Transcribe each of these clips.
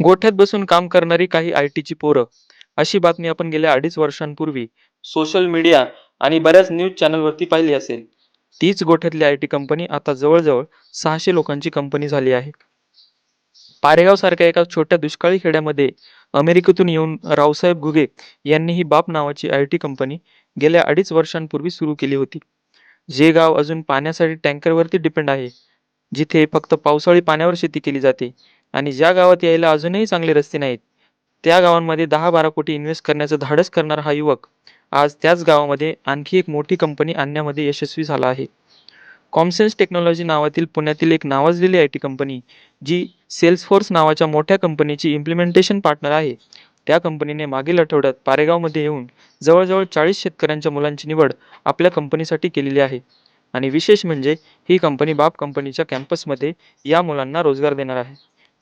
गोठ्यात बसून काम करणारी काही आय टीची पोरं. अशी बातमी आपण गेल्या अडीच वर्षांपूर्वी सोशल मीडिया आणि बऱ्याच न्यूज चॅनलवरती पाहिली असेल. तीच गोठ्यातली आय टी कंपनी आता जवळजवळ सहाशे लोकांची कंपनी झाली आहे. पारेगावसारख्या एका छोट्या दुष्काळी खेड्यामध्ये अमेरिकेतून येऊन रावसाहेब घुगे यांनी ही बाप नावाची आय टी कंपनी गेल्या अडीच वर्षांपूर्वी सुरू केली होती. जे गाव अजून पाण्यासाठी टँकरवरती डिपेंड आहे जिथे फक्त पावसाळी पाण्यावर शेती केली जाते आणि ज्या गावात यायला अजूनही चांगले रस्ते नाहीत त्या गावांमध्ये दहा बारा कोटी इन्व्हेस्ट करण्याचं धाडस करणारा हा युवक आज त्याच गावामध्ये आणखी एक मोठी कंपनी आणण्यामध्ये यशस्वी झाला आहे. कॉमसेन्स टेक्नॉलॉजी नावातील पुण्यातील एक नावाजलेली आय टी कंपनी जी सेल्सफोर्स नावाच्या मोठ्या कंपनीची इम्प्लिमेंटेशन पार्टनर आहे त्या कंपनीने मागील आठवड्यात पारेगावमध्ये येऊन जवळजवळ चाळीस शेतकऱ्यांच्या मुलांची निवड आपल्या कंपनीसाठी केलेली आहे. आणि विशेष म्हणजे ही कंपनी बाप कंपनीच्या कॅम्पसमध्ये या मुलांना रोजगार देणार आहे.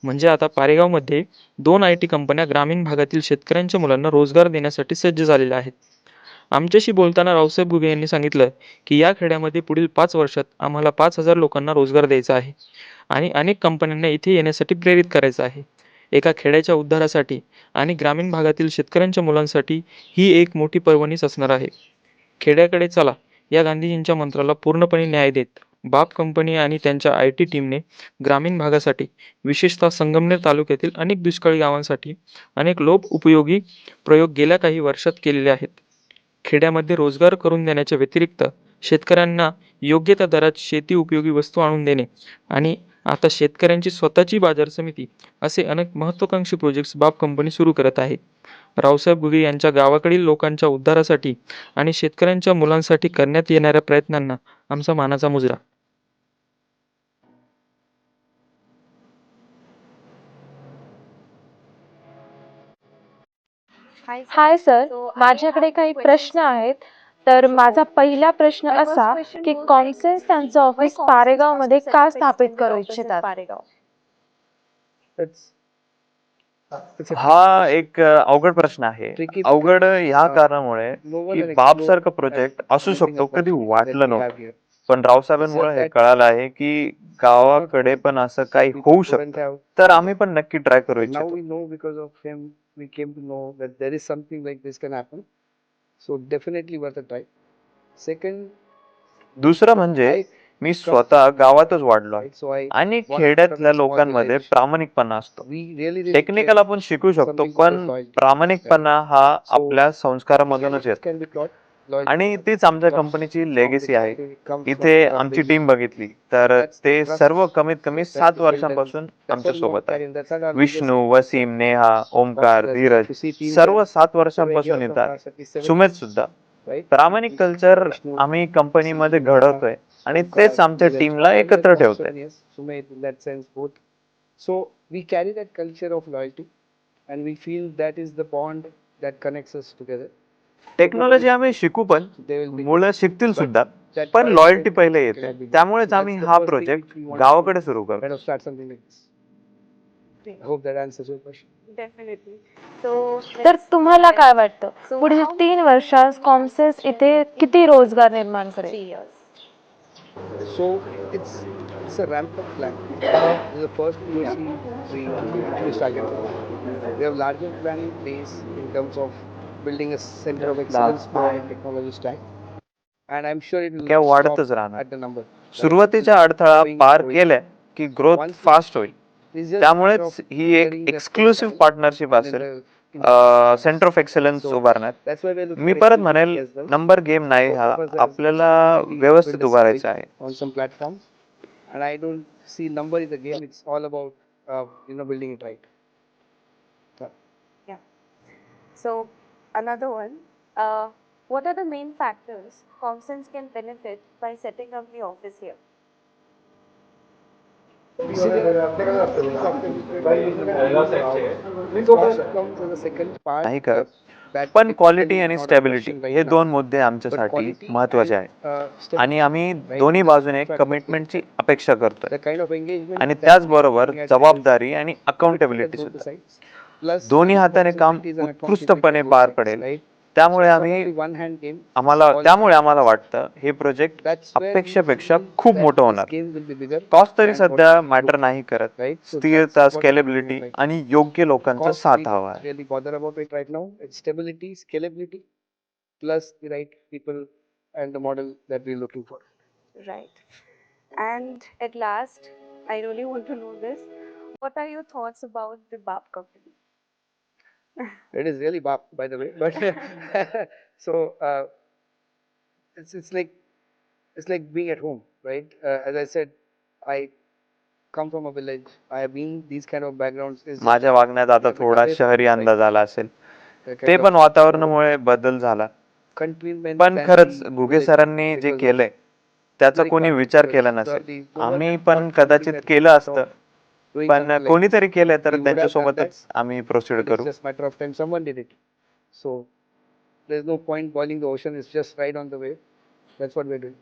म्हणजे आता पारेगावमध्ये दोन आय टी कंपन्या ग्रामीण भागातील शेतकऱ्यांच्या मुलांना रोजगार देण्यासाठी सज्ज झालेल्या आहेत. आमच्याशी बोलताना रावसाहेब गुगे यांनी सांगितलं की या खेड्यामध्ये पुढील पाच वर्षात आम्हाला पाच हजार लोकांना रोजगार द्यायचा आहे आणि अनेक कंपन्यांना इथे येण्यासाठी प्रेरित करायचं आहे. एका खेड्याच्या उद्धारासाठी आणि ग्रामीण भागातील शेतकऱ्यांच्या मुलांसाठी ही एक मोठी पर्वणीच असणार आहे. खेड्याकडे चला. या गांधीजींच्या मंत्राला पूर्णपणे न्याय देत. बाप कंपनी आणि त्यांच्या आय टी टीमने ग्रामीण भागासाठी विशेषतः संगमनेर तालुक्यातील अनेक दुष्काळी गावांसाठी अनेक लोप उपयोगी प्रयोग गेल्या काही वर्षात केलेले आहेत. खेड्यामध्ये रोजगार करून देण्याच्या व्यतिरिक्त शेतकऱ्यांना योग्य त्या दरात शेती उपयोगी वस्तू आणून देणे आणि आता शेतकऱ्यांची स्वतःची बाजार समिती असे अनेक महत्त्वाकांक्षी प्रोजेक्ट्स बाप कंपनी सुरू करत आहे. रावसाहेब गुगे यांच्या गावाकडील लोकांच्या उद्धारासाठी आणि शेतकऱ्यांच्या मुलांसाठी करण्यात येणाऱ्या प्रयत्नांना आमचा मानाचा मुजरा. Hi sir. माझ्याकडे काही प्रश्न आहेत. तर माझा पहिला प्रश्न असा की कॉन्सेन्स त्यांचं ऑफिस पारेगावमध्ये का स्थापित करू इच्छितात? हा एक अ, अवघड प्रश्न आहे. अवघड ह्या कारणामुळे की बाप सारखं प्रोजेक्ट असू शकतो कधी वाटलं नव्हतं. पण रावसाहेबांमुळे हे कळालं आहे की गावाकडे पण असं काही होऊ शकतं. तर आम्ही पण नक्की ट्राय करू इच्छितो. We came to know that there is something like this can happen so definitely worth a try second दुसरं म्हणजे I, मी स्वतः गावातच वाढलो आहे so I आणि खेड्यातल्या लोकांमध्ये प्रामाणिकपणा असतो we really, really टेक्निकल आपण शिकू शकतो something पण called loyalty. प्रामाणिकपणा हा So, आपल्या संस्कारामधूनच येतो can be taught आणि तीच आमच्या कंपनीची लेगेसी आहे. इथे आमची टीम बघितली. तर ते सर्व कमीत कमी सात वर्षांपासून आमच्यासोबत आहे. विष्णू वसीम नेहा ओमकार धीरज सर्व सात वर्षांपासून येतात. सुमेत सुद्धा. प्रामाणिक कल्चर आम्ही कंपनीमध्ये घडवतोय. आणि तेच आमच्या टीमला एकत्र ठेवतोय. So we carry that culture of loyalty and we feel that is the bond that connect us technology आम्ही शिकू पण मुलं शिकतील सुद्धा पण लॉयल्टी पहिले येते. त्यामुळेच आम्ही हा प्रोजेक्ट गावाकडे सुरू करतो तर तुम्हाला काय वाटतं? पुढे तीन वर्षात कॉमसेस इथे किती रोजगार निर्माण करेल? So it's it's ramp up plan is place in of building a center of excellence for technology stack. And I'm sure it will क्या वाढतच राहणार at the number. सुरुवातीचा अडथळा पार केलाय की ग्रोथ फास्ट होईल त्यामुळेच ही एक एक्सक्लुसिव्ह पार्टनरशिप असेल the- centre of excellence So, उभारण्यात मी at परत म्हणेल. नंबर गेम नाही हा आपल्याला व्यवस्थित उभारायचा आहे on some platforms. And I don't see number in the game. It's all about uh, you know building it right. another one. Uh, what are the main factors consents can benefit by setting up the office here? पण quality आणि stability हे दोन मुद्दे आमच्यासाठी महत्त्वाचे आहे. आणि आम्ही दोन्ही बाजूने कमिटमेंटची अपेक्षा करतो आणि त्याचबरोबर जबाबदारी आणि अकाउंटेबिलिटी सुद्धा. दोन्ही हाताने काम उत्कृष्टपणे पार पडेल. त्यामुळे आम्ही आम्हाला त्यामुळे आम्हाला वाटतं हे प्रोजेक्ट अपेक्षेपेक्षा खूप मोठं होणार. कॉस्ट तरी सध्या मॅटर नाही करत. स्थिरता स्केलेबिलिटी आणि योग्य लोकांचा साथ हवा आहे. Stability scalability plus right people and model that we looking right and last I really to know this what बाप company It is really bop, by the way, but so uh, it's it's like it's like being at home, right? Uh, as I said, I come from a village. I have been these kind of backgrounds. Is माझ्या वागण्यात आता थोडा शहरी अंदाज आला असेल ते पण वातावरणामुळे बदल झाला. पण खरंच घुगे सरांनी जे केलंय त्याचा कोणी विचार केला नसेल आम्ही पण कदाचित केलं असतं पण कोणीतरी केलंय तर त्यांच्यासोबतच आम्ही प्रोसीड करू just matter of time. Someone did it. So there's no point boiling the ocean. It's just right on the way. That's what we're doing.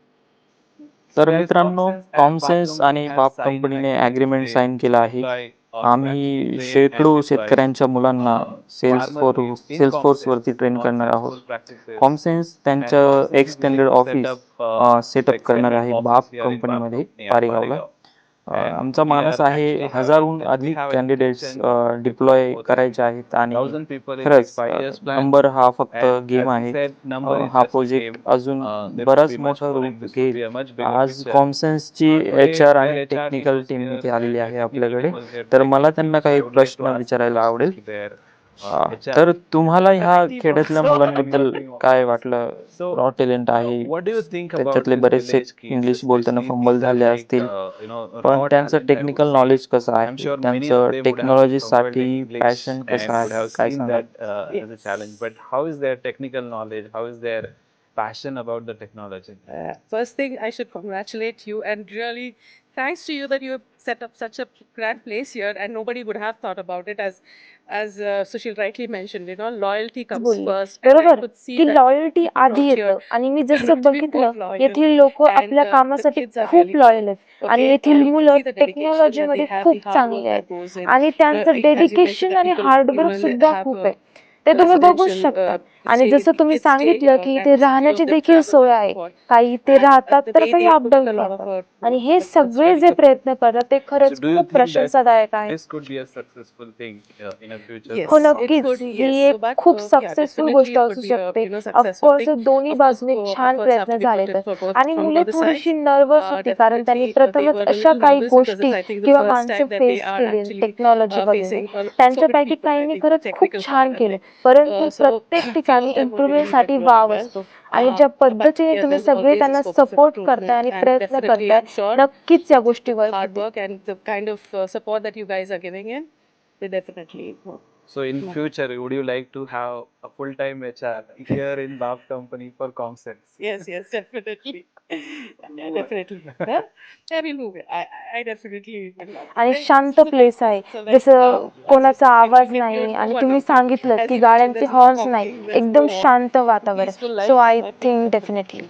तर मित्रांनो कॉमसेन्स आणि बाप कंपनीने अग्रीमेंट साईन केलं आहे आम्ही शेकडो शेतकऱ्यांच्या मुलांना सेल्स फोर सेल्स फोर्स वरती ट्रेन करणार आहोत कॉमसेन्स त्यांचं एक्सटेंडेड ऑफिस सेटअप करणार आहे बाप कंपनीमध्ये पारेगावला आमचा मानस आहे हजारहून अधिक कॅन्डिडेट्स डिप्लॉय करायचे आहेत आणि खरंच नंबर हा फक्त गेम आहे. हा प्रोजेक्ट अजून बराच मोठा रूप घेईल. आज कॉमसेन्सची एच आर आणि टेक्निकल टीम इथे आलेली आहे आपल्याकडे. तर मला त्यांना काही प्रश्न विचारायला आवडेल. तर तुम्हाला ह्या खेड्यातल्या मुलांबद्दल काय वाटलं? रॉ टॅलेंट आहे. त्याच्यातले बरेचसे इंग्लिश बोलताना फंबल झाले असतील. पण त्यांचं टेक्निकल नॉलेज कसं आहे? त्यांचं टेक्नॉलॉजी साठी पॅशन कसं आहे? काय challenge but how is there technical knowledge how is there passion about the technology first thing I should congratulate you really thanks to you that set up such a grand place here and nobody would have thought about it as as uh, Sushil rightly mentioned, you know, loyalty comes बोलली. first. and I बरोबर could see की that loyalty people आधी out येतं आणि मी जसं more बघितलं loyal. येथील लोक And, आपल्या uh, कामासाठी the kids are खूप really लॉयल आहेत आणि येथील and मुलं see the dedication technology that मध्ये they have, खूप hard चांगली work आहेत that goes in. आणि Uh, त्यांचं as you mentioned डेडिकेशन आणि people, हार्डवर्क सुद्धा have खूप a आहे ते तुम्ही बघू residential, शकता uh, आणि जसं तुम्ही सांगितलं की ते राहण्याची देखील सोय आहे. काही ते राहतात तर काही अपडाऊन करतात. आणि हे सगळे जे प्रयत्न करतात ते खरंच खूप प्रशंसादायक आहे. हो नक्कीच. ही एक खूप सक्सेसफुल गोष्ट असू शकते. ऑफकोर्स दोन्ही बाजूने छान प्रयत्न झाले तर आणि मुले थोडीशी नर्वस होती कारण त्यांनी प्रथमच अशा काही गोष्टी किंवा माणसं फेस केले टेक्नॉलॉजी त्यांच्यापैकी काहींनी खरंच खूप छान केले परंतु प्रत्येक ठिकाणी फॅमिली इम्प्रुव्हमेंटसाठी वाव असतो. आणि ज्या पद्धतीने तुम्ही सगळे त्यांना सपोर्ट करताय आणि प्रयत्न करताय नक्कीच या गोष्टीवर hard work of support that you guys are So in future, would you like to have a full-time HR here in BAP company for Comsense? Yes, yes, definitely. Yeah, definitely. Yeah, I will move it. I, I definitely. will. आणि Right? शांत place आहे जसं uh, कोणाचा आवाज नाही आणि तुम्ही. सांगितलं की गाड्यांचे हॉर्न्स नाही एकदम शांत वातावरण. So I I think think definitely